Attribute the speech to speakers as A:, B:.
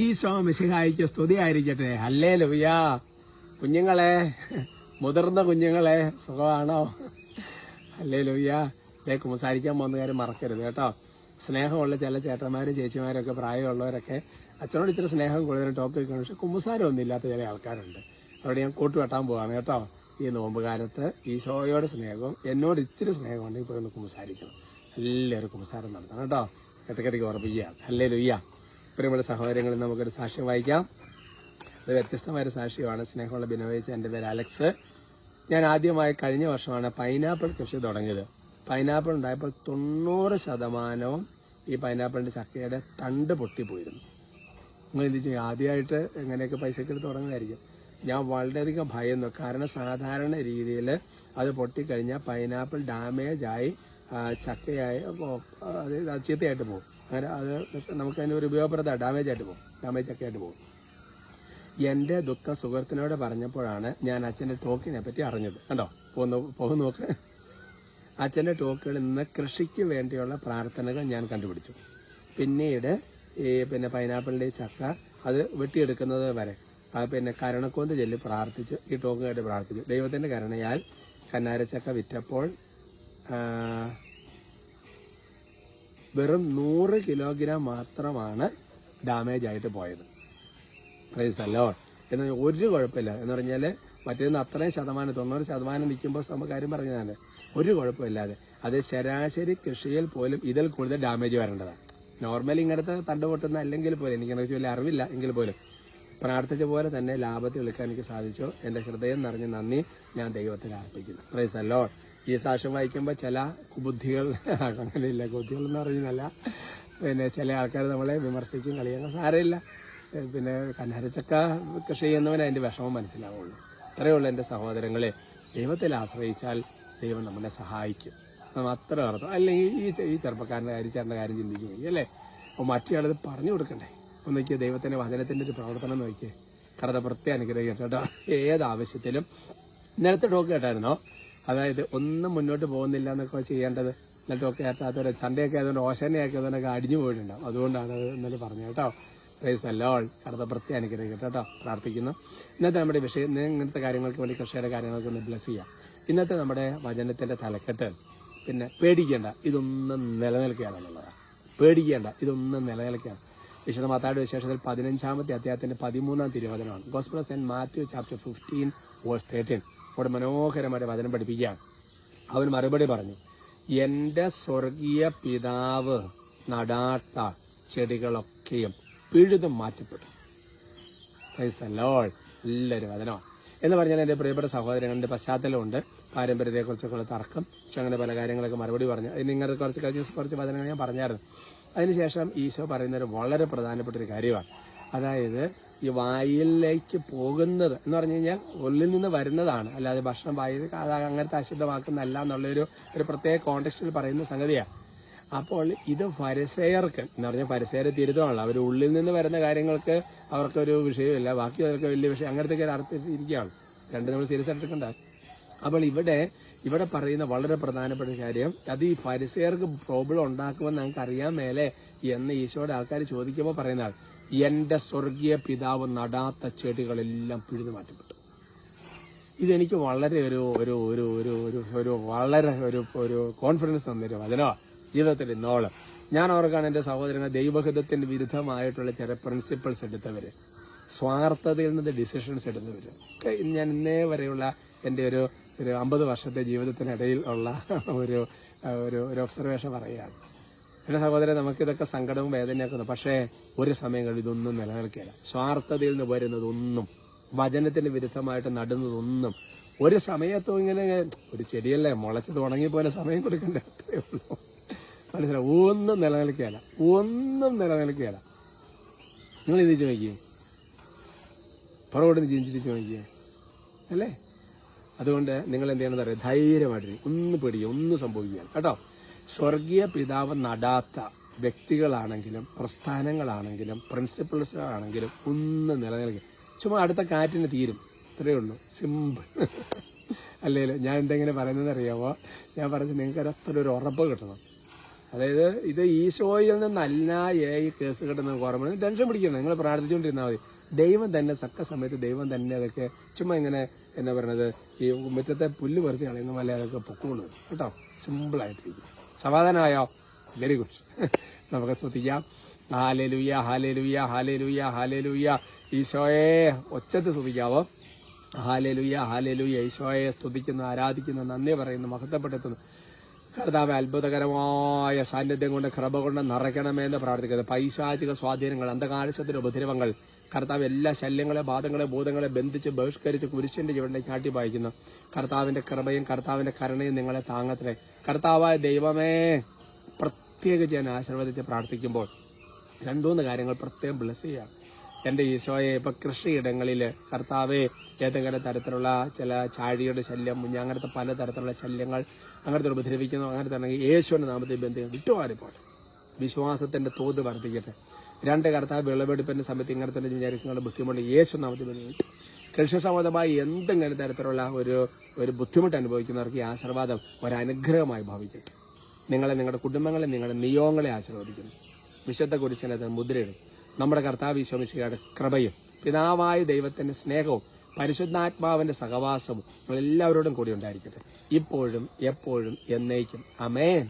A: ഈശോ മിശിഹായിക്ക് സ്തുതിയായിരിക്കട്ടെ. അല്ലേ ലുയ്യാ കുഞ്ഞുങ്ങളെ മുതിർന്ന കുഞ്ഞുങ്ങളെ സുഖമാണോ? അല്ലേ ലുയ്യാ ഇതേ കുമ്പസാരിക്കാൻ പോകുന്ന കാര്യം മറക്കരുത് കേട്ടോ. സ്നേഹമുള്ള ചില ചേട്ടന്മാരും ചേച്ചിമാരൊക്കെ പ്രായമുള്ളവരൊക്കെ അച്ഛനോട് ഇച്ചിരി സ്നേഹം കൂടുതൽ ടോപ്പ് വെക്കണം പക്ഷെ കുമ്പസാരം ഒന്നും ഇല്ലാത്ത ചില ആൾക്കാരുണ്ട്. അവിടെ ഞാൻ കൂട്ടുവെട്ടാൻ പോവാണ് കേട്ടോ. ഈ നോമ്പുകാലത്ത് ഈ ഈശോയോട് സ്നേഹവും എന്നോട് ഇച്ചിരി സ്നേഹമുണ്ട് ഇപ്പോൾ ഒന്ന് കുമ്പസാരിക്കണം. എല്ലാവരും കുമ്പസാരം നടത്തണം കേട്ടോ. ഇടയ്ക്കിടയ്ക്ക് ഉറപ്പിക്കുക അല്ലേ ലുയ്യ പ്രിയമുള്ള സഹോദരങ്ങൾ നമുക്കൊരു സാക്ഷ്യം വായിക്കാം. അത് വ്യത്യസ്തമായ ഒരു സാക്ഷ്യമാണ്. സ്നേഹമുള്ള ബിനോയിച്ച് എന്റെ പേര് അലക്സ്. ഞാൻ ആദ്യമായി കഴിഞ്ഞ വർഷമാണ് പൈനാപ്പിൾ കൃഷി തുടങ്ങിയത്. പൈനാപ്പിൾ ഉണ്ടായപ്പോൾ തൊണ്ണൂറ് ശതമാനവും ഈ പൈനാപ്പിളിന്റെ ചക്കയുടെ തണ്ട് പൊട്ടിപ്പോയിരുന്നു. നിങ്ങൾ എന്ത് ചെയ്യും? ആദ്യമായിട്ട് എങ്ങനെയൊക്കെ പൈസയ്ക്ക് എടുത്ത് തുടങ്ങുന്നതായിരിക്കും. ഞാൻ വളരെയധികം ഭയന്നു കാരണം സാധാരണ രീതിയിൽ അത് പൊട്ടിക്കഴിഞ്ഞാൽ പൈനാപ്പിൾ ഡാമേജ് ആയി ആ, ചക്കയായി അത് ചീത്തയായിട്ട് പോകും. അങ്ങനെ അത് നമുക്ക് ഒരു ഉപയോഗപ്രദമാണ് ഡാമേജ് ആയിട്ട് പോകും. ഡാമേജ് ഒക്കെ ആയിട്ട് പോകും. എന്റെ ദുഃഖ സുഹൃത്തിനോട് പറഞ്ഞപ്പോഴാണ് ഞാൻ അച്ഛന്റെ ടോക്കിനെ പറ്റി അറിഞ്ഞത്. കണ്ടോ? പോകുന്നു പോകും നോക്ക്. അച്ഛന്റെ ടോക്കുകളിൽ നിന്ന് കൃഷിക്ക് വേണ്ടിയുള്ള പ്രാർത്ഥനകൾ ഞാൻ കണ്ടുപിടിച്ചു. പിന്നീട് ഈ പിന്നെ പൈനാപ്പിളിന്റെ ചക്ക അത് വെട്ടിയെടുക്കുന്നത് വരെ. അത് പിന്നെ കരണക്കോന്ത് ചൊല്ലി പ്രാർത്ഥിച്ച് ഈ ടോക്ക് കേട്ട് പ്രാർത്ഥിച്ചു. ദൈവത്തിന്റെ കരുണയാൽ കന്നാരച്ചക്ക വിറ്റപ്പോൾ വെറും നൂറ് കിലോഗ്രാം മാത്രമാണ് ഡാമേജ് ആയിട്ട് പോയത്. പ്രൈസ് അല്ലോ എന്ന് ഒരു കുഴപ്പമില്ല. എന്ന് പറഞ്ഞാൽ മറ്റേന്ന് അത്രയും ശതമാനം തൊണ്ണൂറ് ശതമാനം നിൽക്കുമ്പോൾ നമുക്ക് കാര്യം പറഞ്ഞതാണ് ഒരു കുഴപ്പമില്ലാതെ. അത് ശരാശരി കൃഷിയിൽ പോലും ഇതിൽ കൂടുതൽ ഡാമേജ് വരേണ്ടതാണ്. നോർമലി ഇങ്ങനത്തെ തണ്ട് പൊട്ടുന്ന അല്ലെങ്കിൽ പോലും എനിക്കതിനെ വലിയ അറിവില്ല എങ്കിൽ പോലും പ്രാർത്ഥിച്ച പോലെ തന്നെ ലാഭത്തിൽ വിളിക്കാൻ എനിക്ക് സാധിച്ചു. എന്റെ ഹൃദയം നിറഞ്ഞ നന്ദി. ഞാൻ ദൈവത്തിൽ അർപ്പിക്കുന്നു പ്രൈസ് അല്ലോ ഈ സാക്ഷ്യം വായിക്കുമ്പോൾ ചില കുബുദ്ധികൾ അങ്ങനെയില്ല കുബുദ്ധികൾ എന്ന് പറയുന്നില്ല പിന്നെ ചില ആൾക്കാർ നമ്മളെ വിമർശിക്കും കളിയാൻ സാരമില്ല. പിന്നെ കന്നാരച്ചക്ക കൃഷി ചെയ്യുന്നവന് അതിന്റെ വിഷമം മനസ്സിലാവുള്ളൂ. അത്രയേ ഉള്ളൂ എന്റെ സഹോദരങ്ങളെ. ദൈവത്തിൽ ആശ്രയിച്ചാൽ ദൈവം നമ്മളെ സഹായിക്കും. നമ്മൾ അത്ര അർത്ഥം അല്ലെങ്കിൽ ഈ ഈ ചെറുപ്പക്കാരന്റെ കാര്യം ചേട്ടന്റെ കാര്യം ചിന്തിക്കുകയും അല്ലേ? അപ്പോൾ മറ്റേ പറഞ്ഞു കൊടുക്കണ്ടേ? ഒന്ന് നോക്കിയേ ദൈവത്തിന്റെ വചനത്തിന്റെ ഒരു പ്രവർത്തനം നോക്കിയേ. കറുത പ്രത്യേക അനുഗ്രഹിക്കട്ടെ കേട്ടോ. ഏത് ആവശ്യത്തിലും. കേട്ടായിരുന്നോ? അതായത് ഒന്നും മുന്നോട്ട് പോകുന്നില്ല എന്നൊക്കെ ചെയ്യേണ്ടത് എന്നിട്ടൊക്കെ ടോക്ക് കേട്ടാത്തവരെ സൺഡേ ആയതുകൊണ്ട് ഓശനെ ആയതുകൊണ്ടൊക്കെ അടിഞ്ഞു പോയിട്ടുണ്ടാവും. അതുകൊണ്ടാണ് അത് ഇന്നലെ പറഞ്ഞത് കേട്ടോ. പ്രൈസ് അല്ലോൾ കടത്ത പ്രത്യേക അനുഗ്രഹിക്കട്ടെ കേട്ടോ. പ്രാർത്ഥിക്കുന്നു. ഇന്നത്തെ നമ്മുടെ വിഷയം ഇങ്ങനത്തെ കാര്യങ്ങൾക്ക് വേണ്ടി കൃഷിയുടെ കാര്യങ്ങൾക്ക് ഒന്ന് ബ്ലസ് ചെയ്യാം. ഇന്നത്തെ നമ്മുടെ വചനത്തിന്റെ തലക്കെട്ട് പിന്നെ പേടിക്കേണ്ട ഇതൊന്നും നിലനിൽക്കുകയാണെന്നുള്ളതാണ് പേടിക്കേണ്ട ഇതൊന്നും നിലനിൽക്കുകയാണ്. വിശുദ്ധ മാതായുടെ വിശേഷത്തിൽ പതിനഞ്ചാമത്തെ അധ്യായത്തിന്റെ പതിമൂന്നാം തിരുവചനമാണ്. ഗോസ്പ്രസ് and Matthew chapter fifteen verse thirteen അവിടെ മനോഹരമായിട്ട് വചനം പഠിപ്പിക്കുകയാണ്. അവൻ മറുപടി പറഞ്ഞു എന്റെ സ്വർഗീയ പിതാവ് നടാത്ത ചെടികളൊക്കെയും പിഴുതും മാറ്റപ്പെട്ടു. എല്ലാവരും വചനമാണ്. എന്ന് പറഞ്ഞാൽ എന്റെ പ്രിയപ്പെട്ട സഹോദരങ്ങളുടെ പശ്ചാത്തലമുണ്ട്. പാരമ്പര്യത്തെക്കുറിച്ചൊക്കെയുള്ള തർക്കം. പക്ഷെ അങ്ങനെ പല കാര്യങ്ങളൊക്കെ മറുപടി പറഞ്ഞു. അതിന് ഇങ്ങനെ കുറച്ച് കഴിഞ്ഞ കുറച്ച് വചനങ്ങൾ ഞാൻ പറഞ്ഞായിരുന്നു. അതിനുശേഷം ഈശോ പറയുന്ന ഒരു വളരെ പ്രധാനപ്പെട്ട ഒരു കാര്യമാണ്. അതായത് ഈ വായിലേക്ക് പോകുന്നത് എന്ന് പറഞ്ഞു കഴിഞ്ഞാൽ ഉള്ളിൽ നിന്ന് വരുന്നതാണ്. അല്ലാതെ ഭക്ഷണം വായിൽ അങ്ങനത്തെ അശുദ്ധമാക്കുന്നതല്ല എന്നുള്ളൊരു ഒരു പ്രത്യേക കോണ്ടക്സ്റ്റിൽ പറയുന്ന സംഗതിയാണ് അപ്പോൾ ഇത് ഫരിസേയർക്ക് എന്ന് പറഞ്ഞാൽ ഫരിസേയരെ തിരുത്തമാണല്ലോ. അവർ ഉള്ളിൽ നിന്ന് വരുന്ന കാര്യങ്ങൾക്ക് അവർക്കൊരു വിഷയമില്ല. ബാക്കി അവർക്ക് വലിയ വിഷയം അങ്ങനത്തെ ഒരു അർത്ഥം ഇരിക്കുകയാണ്. രണ്ട് നമ്മൾ സീരിയസ് എടുക്കണ്ട. അപ്പോൾ ഇവിടെ ഇവിടെ പറയുന്ന വളരെ പ്രധാനപ്പെട്ട കാര്യം അത് ഈ ഫരിസേയർക്ക് പ്രോബ്ലം ഉണ്ടാക്കുമെന്ന് ഞങ്ങൾക്ക് അറിയാൻ മേലെ എന്ന് ഈശോയുടെ ആൾക്കാർ ചോദിക്കുമ്പോൾ പറയുന്നതാണ്. എന്റെ സ്വർഗീയ പിതാവ് നടാത്ത ചെടികളെല്ലാം പിഴുതു മാറ്റപ്പെട്ടു. ഇതെനിക്ക് വളരെ ഒരു ഒരു ഒരു ഒരു ഒരു ഒരു വളരെ ഒരു ഒരു കോൺഫിഡൻസ് തന്നൊരു അതിനോ ജീവിതത്തിൽ ഇന്നോൾ. ഞാൻ ഓർക്കാണ് എന്റെ സഹോദരങ്ങൾ ദൈവഹിതത്തിന് വിരുദ്ധമായിട്ടുള്ള ചില പ്രിൻസിപ്പിൾസ് എടുത്തവര്. സ്വാർത്ഥതയിൽ നിന്ന് ഡിസിഷൻസ് എടുത്തവര്. ഒക്കെ ഞാൻ ഇന്നേ വരെയുള്ള എന്റെ ഒരു ഒരു അമ്പത് വർഷത്തെ ജീവിതത്തിനിടയിൽ ഉള്ള ഒരു ഒരു ഒബ്സർവേഷൻ പറയുകയാണ്. എന്റെ സഹോദരൻ നമുക്കിതൊക്കെ സങ്കടവും വേദനയൊക്കെ പക്ഷേ ഒരു സമയം കഴിഞ്ഞ് ഇതൊന്നും നിലനിൽക്കില്ല. സ്വാർത്ഥതയിൽ നിന്ന് വരുന്നതൊന്നും വചനത്തിന് വിരുദ്ധമായിട്ട് നടുന്നതൊന്നും ഒരു സമയത്തും ഇങ്ങനെ ഒരു ചെടിയല്ലേ മുളച്ചത് ഉണങ്ങിപ്പോലെ സമയം കൊടുക്കണ്ടേ? അത്രേ ഉള്ളൂ. മനസ്സിലായി? ഒന്നും നിലനിൽക്കുകയല്ല. ഒന്നും നിലനിൽക്കുകയല്ല. നിങ്ങൾ ഇത് ചോദിക്കേ പുറകോട്ട് ചിന്തിച്ച് ചോദിക്കേ അല്ലേ? അതുകൊണ്ട് നിങ്ങൾ എന്ത് ചെയ്യണമെന്ന് അറിയാം? ധൈര്യമായിട്ട് ഒന്ന് പേടിക്കുക ഒന്നും സംഭവിക്കുകയാണ് കേട്ടോ? സ്വർഗീയ പിതാവ് നടാത്ത വ്യക്തികളാണെങ്കിലും പ്രസ്ഥാനങ്ങളാണെങ്കിലും പ്രിൻസിപ്പിൾസാണെങ്കിലും ഒന്ന് നിലനിൽക്കും. ചുമ്മാ അടുത്ത കാറ്റിന് തീരും. ഇത്രയേ ഉള്ളൂ. സിമ്പിൾ അല്ലേലോ ഞാൻ എന്തെങ്കിലും പറയുന്നത് അറിയാമോ ഞാൻ പറഞ്ഞു നിങ്ങൾക്ക് അത്ര ഒരു ഉറപ്പ് കിട്ടണം. അതായത് ഇത് ഈശോയിൽ നിന്നല്ല ഈ കേസ് കിട്ടുന്ന ഓർമ്മ ടെൻഷൻ പിടിക്കണം നിങ്ങൾ പ്രാർത്ഥിച്ചുകൊണ്ടിരുന്നാൽ മതി. ദൈവം തന്നെ സക്ക സമയത്ത് ദൈവം തന്നെ അതൊക്കെ ചുമ്മാ ഇങ്ങനെ എന്നാ പറയണത്? ഈ മുറ്റത്തെ പുല്ല് പറിച്ച് കളയുന്ന പോലെ അതൊക്കെ വരും കേട്ടോ? സിമ്പിളായിട്ടിരിക്കും സമാധാനമായോ? വെരി ഗുഡ് നമുക്ക് ശ്രദ്ധിക്കാം. ഹാലേലുയ്യ ഹാലേലുയ്യ ഹാലേലുയ്യ ഹാലേലുയ്യ ഈശോയെ ഒച്ചത്ത് സ്തുതിക്കാവോ ഹാലേലുയ്യ ഹാലേലുയ്യ ഈശോയെ സ്തുതിക്കുന്നു ആരാധിക്കുന്നു നന്ദി പറയുന്നു മഹത്വപ്പെടുത്തുന്നു. കർത്താവ് അത്ഭുതകരമായ സാന്നിധ്യം കൊണ്ട് കൃപ കൊണ്ട് നിറയ്ക്കണമെന്ന് പ്രാർത്ഥിക്കുന്നത് പൈശാചിക സ്വാധീനങ്ങൾ അന്ധകാലശത്തിന്റെ ഉപദ്രവങ്ങൾ കർത്താവ് എല്ലാ ശല്യങ്ങളെ ബാധങ്ങളെ ബോധങ്ങളെ ബന്ധിച്ച് ബഹിഷ്കരിച്ച് കുരിശിന്റെ ജീവനെ ചാട്ടി വായിക്കുന്നു കർത്താവിന്റെ കൃപയും കർത്താവിന്റെ കരുണയും നിങ്ങളെ താങ്ങത്തിനെ കർത്താവായ ദൈവമേ പ്രത്യേകിച്ച് ഞാൻ ആശീർവദിച്ച് പ്രാർത്ഥിക്കുമ്പോൾ രണ്ടുമൂന്ന് കാര്യങ്ങൾ പ്രത്യേകം ബ്ലസ് ചെയ്യാം. എന്റെ ഈശോയെ ഇപ്പൊ കൃഷിയിടങ്ങളിൽ കർത്താവെ ഏതെങ്കിലും തരത്തിലുള്ള ചില ചാഴിയുടെ ശല്യം മുഞ്ഞ അങ്ങനത്തെ പല തരത്തിലുള്ള ശല്യങ്ങൾ അങ്ങനത്തെ ഉപദ്രവിക്കുന്നു. അങ്ങനത്തെ ആണെങ്കിൽ യേശുവിന്റെ നാമത്തിൽ ബന്ധം വിട്ടുമാറിപ്പോട്ടെ. വിശ്വാസത്തിന്റെ തോത് വർദ്ധിക്കട്ടെ. രണ്ട് കർത്താവ് വിളവെടുപ്പിന്റെ സമയത്ത് ഇങ്ങനെ തന്നെ വിചാരിക്കുന്ന ബുദ്ധിമുട്ട് യേശു നാമത്തിൽ കൃഷിസമ്മതമായി എന്തെങ്കിലും തരത്തിലുള്ള ഒരു ഒരു ബുദ്ധിമുട്ട് അനുഭവിക്കുന്നവർക്ക് ഈ ആശീർവാദം ഒരനുഗ്രഹമായി ഭാവിക്കട്ടെ. നിങ്ങളെ നിങ്ങളുടെ കുടുംബങ്ങളെ നിങ്ങളുടെ നിയോഗങ്ങളെ ആശീർവദിക്കുന്നു. വിശുദ്ധ കുരിശനത്തിന് മുദ്രയിടും. നമ്മുടെ കർത്താവ് ഈശോമിശിയുടെ കൃപയും പിതാവായ ദൈവത്തിന്റെ സ്നേഹവും പരിശുദ്ധാത്മാവിന്റെ സഹവാസവും നമ്മളെല്ലാവരോടും കൂടി ഉണ്ടായിരിക്കട്ടെ. ഇപ്പോഴും എപ്പോഴും എന്നേക്കും. അമേൻ